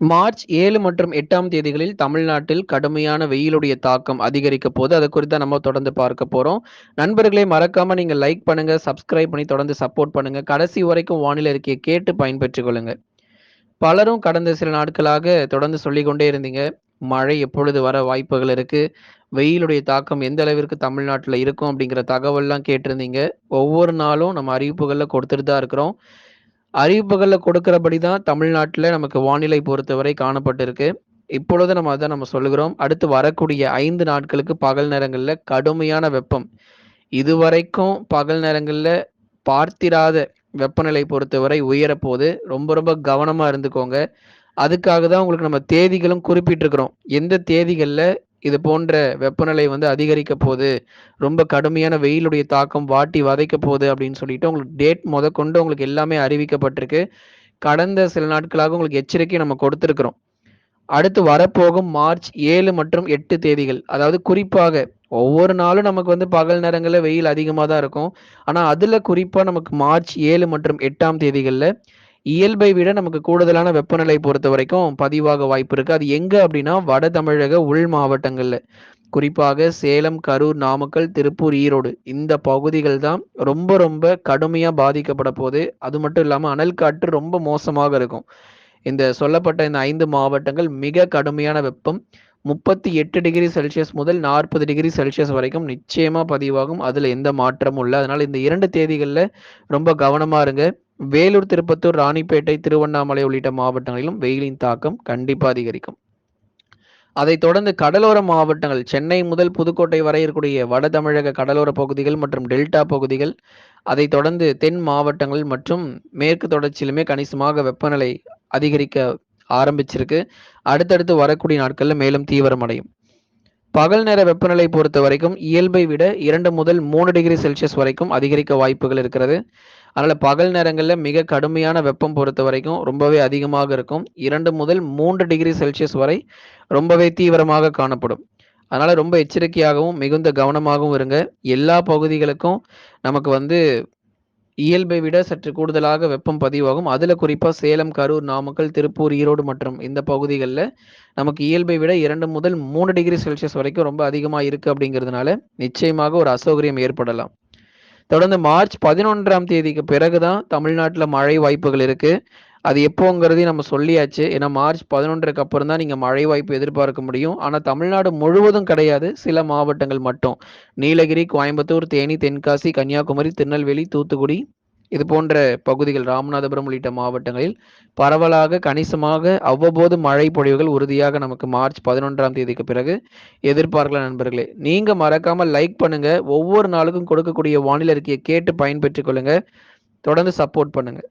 March ஏழு மற்றும் எட்டாம் தேதிகளில் தமிழ்நாட்டில் கடுமையான வெயிலுடைய தாக்கம் அதிகரிக்க போது அதை குறித்து நம்ம தொடர்ந்து பார்க்க போறோம். நண்பர்களே மறக்காம நீங்க லைக் பண்ணுங்க சப்ஸ்கிரைப் பண்ணி தொடர்ந்து சப்போர்ட் பண்ணுங்க. கடைசி வரைக்கும் வானிலை அறிக்கையை கேட்டு பயன்பெற்றுக் கொள்ளுங்க. பலரும் கடந்த சில நாட்களாக தொடர்ந்து சொல்லிக்கொண்டே இருந்தீங்க. மழை எப்பொழுது வர வாய்ப்புகள் இருக்கு? வெயிலுடைய தாக்கம் எந்த அளவிற்கு தமிழ்நாட்டில் இருக்கும் அப்படிங்கிற தகவல்லாம் கேட்டிருந்தீங்க. ஒவ்வொரு நாளும் நம்ம அறிவிப்புகளில் கொடுத்துட்டு தான் இருக்கிறோம். அறிவிப்புகளில் கொடுக்கிறபடி தான் தமிழ்நாட்டில் நமக்கு வானிலை பொறுத்தவரை காணப்பட்டிருக்கு. இப்பொழுது நம்ம அதை நம்ம சொல்லுகிறோம். அடுத்து வரக்கூடிய ஐந்து நாட்களுக்கு பகல் நேரங்களில் கடுமையான வெப்பம். இதுவரைக்கும் பகல் நேரங்களில் பார்த்திராத வெப்பநிலை பொறுத்தவரை உயரப்போது ரொம்ப ரொம்ப கவனமாக இருந்துக்கோங்க. அதுக்காக தான் உங்களுக்கு நம்ம தேதிகளும் குறிப்பிட்டிருக்கிறோம். எந்த தேதிகளில் இது போன்ற வெப்பநிலை வந்து அதிகரிக்க போகுது. ரொம்ப கடுமையான வெயிலுடைய தாக்கம் வாட்டி வதைக்க போகுது அப்படின்னு சொல்லிட்டு உங்களுக்கு டேட் முத கொண்டு உங்களுக்கு எல்லாமே அறிவிக்கப்பட்டிருக்கு. கடந்த சில நாட்களாக உங்களுக்கு எச்சரிக்கை நம்ம கொடுத்துருக்குறோம். அடுத்து வரப்போகும் மார்ச் ஏழு மற்றும் எட்டு தேதிகள். அதாவது குறிப்பாக ஒவ்வொரு நாளும் நமக்கு வந்து பகல் நேரங்களில் வெயில் அதிகமாக தான் இருக்கும். ஆனால் அதில் குறிப்பாக நமக்கு மார்ச் ஏழு மற்றும் எட்டாம் தேதிகளில் இயல்பை விட நமக்கு கூடுதலான வெப்பநிலை பொறுத்த வரைக்கும் பதிவாக வாய்ப்பு இருக்கு. அது எங்க அப்படின்னா வட தமிழக உள் மாவட்டங்கள்ல. குறிப்பாக சேலம் கரூர் நாமக்கல் திருப்பூர் ஈரோடு. இந்த பகுதிகள் தான் ரொம்ப ரொம்ப கடுமையா பாதிக்கப்பட போகுது அது மட்டும் இல்லாம அனல் காற்று ரொம்ப மோசமாக இருக்கும். இந்த சொல்லப்பட்ட இந்த ஐந்து மாவட்டங்கள் மிக கடுமையான வெப்பம். முப்பத்தி எட்டு டிகிரி செல்சியஸ் முதல் நாற்பது டிகிரி செல்சியஸ் வரைக்கும் நிச்சயமா பதிவாகும். அதுல எந்த மாற்றமும் இல்லை. அதனால இந்த இரண்டு தேதிகளில் ரொம்ப கவனமா இருங்க. வேலூர் திருப்பத்தூர் ராணிப்பேட்டை திருவண்ணாமலை உள்ளிட்ட மாவட்டங்களிலும் வெயிலின் தாக்கம் கண்டிப்பாக அதிகரிக்கும். அதைத் தொடர்ந்து கடலோர மாவட்டங்கள் சென்னை முதல் புதுக்கோட்டை வரை இருக்கக்கூடிய வட தமிழக கடலோர பகுதிகள் மற்றும் டெல்டா பகுதிகள் அதைத் தொடர்ந்து தென் மாவட்டங்கள் மற்றும் மேற்கு தொடர்ச்சியிலுமே கணிசமாக வெப்பநிலை அதிகரிக்க ஆரம்பிச்சிருக்கு. அடுத்தடுத்து வரக்கூடிய நாட்களில் மேலும் தீவிரமடையும். பகல் நேர வெப்பநிலை பொறுத்த வரைக்கும் இயல்பை விட இரண்டு முதல் மூணு டிகிரி செல்சியஸ் வரைக்கும் அதிகரிக்க வாய்ப்புகள் இருக்கிறது. அதனால் பகல் நேரங்களில் மிக கடுமையான வெப்பம் பொறுத்த வரைக்கும் ரொம்பவே அதிகமாக இருக்கும். இரண்டு முதல் மூன்று டிகிரி செல்சியஸ் வரை ரொம்பவே தீவிரமாக காணப்படும். அதனால் ரொம்ப எச்சரிக்கையாகவும் மிகுந்த கவனமாகவும் இருங்க. எல்லா பகுதிகளுக்கும் நமக்கு வந்து இயல்பை விட சற்று கூடுதலாக வெப்பம் பதிவாகும். அதில் குறிப்பாக சேலம் கரூர் நாமக்கல் திருப்பூர் ஈரோடு மற்றும் இந்த பகுதிகளில் நமக்கு இயல்பை விட இரண்டு முதல் மூணு டிகிரி செல்சியஸ் வரைக்கும் ரொம்ப அதிகமாக இருக்குது அப்படிங்கிறதுனால நிச்சயமாக ஒரு அசௌகரியம் ஏற்படலாம். தொடர்ந்து மார்ச் பதினொன்றாம் தேதிக்கு பிறகு தான் தமிழ்நாட்டில் மழை வாய்ப்புகள் இருக்குது அது எப்போங்கிறதையும் நம்ம சொல்லியாச்சு. ஏன்னா மார்ச் பதினொன்றுக்கு அப்புறம் தான் நீங்கள் மழை வாய்ப்பு எதிர்பார்க்க முடியும். ஆனால் தமிழ்நாடு முழுவதும் கிடையாது. சில மாவட்டங்கள் மட்டும். நீலகிரி கோயம்புத்தூர் தேனி தென்காசி கன்னியாகுமரி திருநெல்வேலி தூத்துக்குடி இது போன்ற பகுதிகள் ராமநாதபுரம் உள்ளிட்ட மாவட்டங்களில் பரவலாக கணிசமாக அவ்வப்போது மழை பொழிவுகள் உறுதியாக நமக்கு மார்ச் பதினொன்றாம் தேதிக்கு பிறகு எதிர்பார்க்கலாம் நண்பர்களே. நீங்க மறக்காம லைக் பண்ணுங்க. ஒவ்வொரு நாளுக்கும் கொடுக்கக்கூடிய வானிலை அறிக்கையை கேட்டு பயன்பெற்றுக் கொள்ளுங்க. தொடர்ந்து சப்போர்ட் பண்ணுங்க.